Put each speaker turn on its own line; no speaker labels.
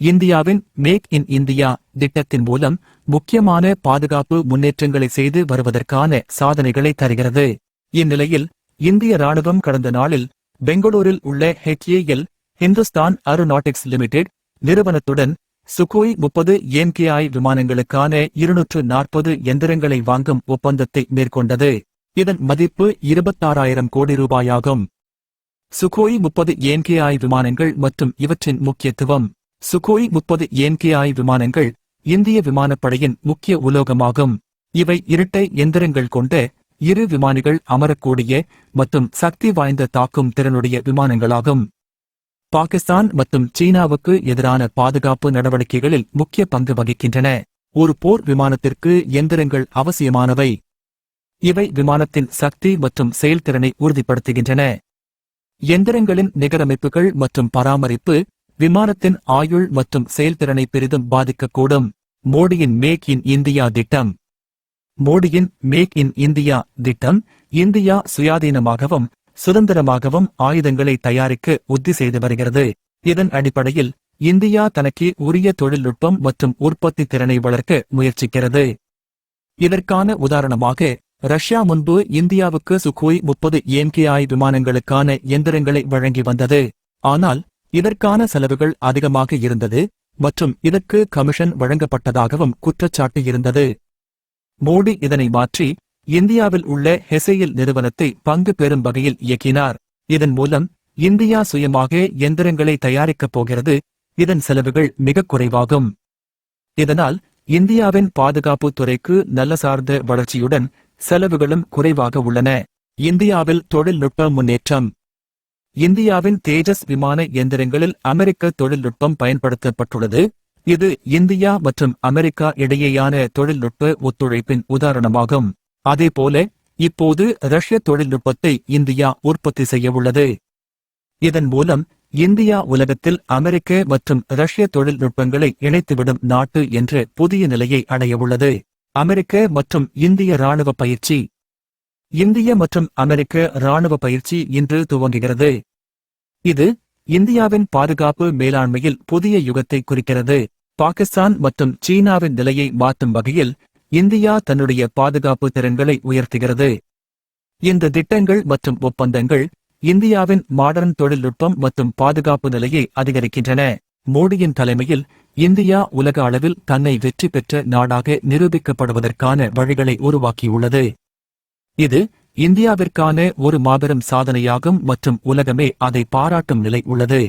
இந்தியாவின் make in India திட்டத்தின் மூலம் முக்கியமான பாதுகாப்பு முன்னேற்றங்களை செய்து வருவதற்கான சாதனைகளை தருகிறது. இந்நிலையில் இந்திய ராணுவம் கடந்த நாளில் பெங்களூரில் உள்ள ஹெச்ஏஎல் ஹிந்துஸ்தான் அருநாட்டிக்ஸ் லிமிடெட் நிறுவனத்துடன் சுகோய் முப்பது எம்கேஐ விமானங்களுக்கான இருநூற்று நாற்பது எந்திரங்களை வாங்கும் ஒப்பந்தத்தை மேற்கொண்டது. இதன் மதிப்பு இருபத்தாறாயிரம் கோடி ரூபாயாகும். சுகோய் முப்பது எம்கேஐ விமானங்கள் மற்றும் இவற்றின் முக்கியத்துவம் சுகோய் முப்பது எம்கேஐ விமானங்கள் இந்திய விமானப்படையின் முக்கிய உலோகமாகும். இவை இரட்டை எந்திரங்கள் கொண்ட இரு விமானிகள் அமரக்கூடிய மற்றும் சக்தி வாய்ந்த தாக்கும் திறனுடைய விமானங்களாகும். பாகிஸ்தான் மற்றும் சீனாவுக்கு எதிரான பாதுகாப்பு நடவடிக்கைகளில் முக்கிய பங்கு வகிக்கின்றன. ஒரு போர் விமானத்திற்கு எந்திரங்கள் அவசியமானவை. இவை விமானத்தின் சக்தி மற்றும் செயல்திறனை உறுதிப்படுத்துகின்றன. எந்திரங்களின் நிகரமைப்புகள் மற்றும் பராமரிப்பு விமானத்தின் ஆயுள் மற்றும் செயல்திறனை பெரிதும் பாதிக்கக்கூடும். மோடியின் மேக் இன் இந்தியா திட்டம். மோடியின் மேக் இன் இந்தியா திட்டம் இந்தியா சுயாதீனமாகவும் சுதந்திரமாகவும் ஆயுதங்களை தயாரிக்க உத்தி செய்து வருகிறது. இதன் அடிப்படையில் இந்தியா தனக்கு உரிய தொழில்நுட்பம் மற்றும் உற்பத்தி திறனை வளர்க்க முயற்சிக்கிறது. இதற்கான உதாரணமாக ரஷ்யா முன்பு இந்தியாவுக்கு சுகோய் முப்பது எம்கேஐ விமானங்களுக்கான எந்திரங்களை வழங்கி வந்தது. ஆனால் இதற்கான செலவுகள் அதிகமாக இருந்தது மற்றும் இதற்கு கமிஷன் வழங்கப்பட்டதாகவும் குற்றச்சாட்டு இருந்தது. மோடி இதனை மாற்றி இந்தியாவில் உள்ள ஹெசையில் நிறுவனத்தை பங்கு பெறும் வகையில் இயக்கினார். இதன் மூலம் இந்தியா சுயமாக எந்திரங்களை தயாரிக்கப் போகிறது. இதன் செலவுகள் மிகக் குறைவாகும். இதனால் இந்தியாவின் பாதுகாப்பு துறைக்கு நல்ல சார்ந்த வளர்ச்சியுடன் செலவுகளும் குறைவாக உள்ளன. இந்தியாவில் தொழில்நுட்ப முன்னேற்றம் இந்தியாவின் தேஜஸ் விமான எந்திரங்களில் அமெரிக்க தொழில்நுட்பம் பயன்படுத்தப்பட்டுள்ளது. இது இந்தியா மற்றும் அமெரிக்கா இடையேயான தொழில்நுட்ப ஒத்துழைப்பின் உதாரணமாகும். அதேபோல இப்போது ரஷ்ய தொழில்நுட்பத்தை இந்தியா உற்பத்தி செய்யவுள்ளது. இதன் மூலம் இந்தியா உலகத்தில் அமெரிக்க மற்றும் ரஷ்ய தொழில்நுட்பங்களை இணைத்துவிடும் நாட்டு என்ற புதிய நிலையை அடையவுள்ளது. அமெரிக்க மற்றும் இந்திய ராணுவ பயிற்சி. இந்திய மற்றும் அமெரிக்க ராணுவ பயிற்சி இன்று துவங்குகிறது. இது இந்தியாவின் பாதுகாப்பு மேலாண்மையில் புதிய யுகத்தை குறிக்கிறது. பாகிஸ்தான் மற்றும் சீனாவின் நிலையை மாற்றும் வகையில் இந்தியா தன்னுடைய பாதுகாப்பு திறன்களை உயர்த்துகிறது. இந்த திட்டங்கள் மற்றும் ஒப்பந்தங்கள் இந்தியாவின் மாடர்ன் தொழில்நுட்பம் மற்றும் பாதுகாப்பு நிலையை அதிகரிக்கின்றன. மோடியின் தலைமையில் இந்தியா உலக அளவில் தன்னை வெற்றி பெற்ற நாடாக நிரூபிக்கப்படுவதற்கான வழிகளை உருவாக்கியுள்ளது. இது இந்தியாவிற்கான ஒரு மாபெரும் சாதனையாகும் மற்றும் உலகமே அதை பாராட்டும் நிலை உள்ளது.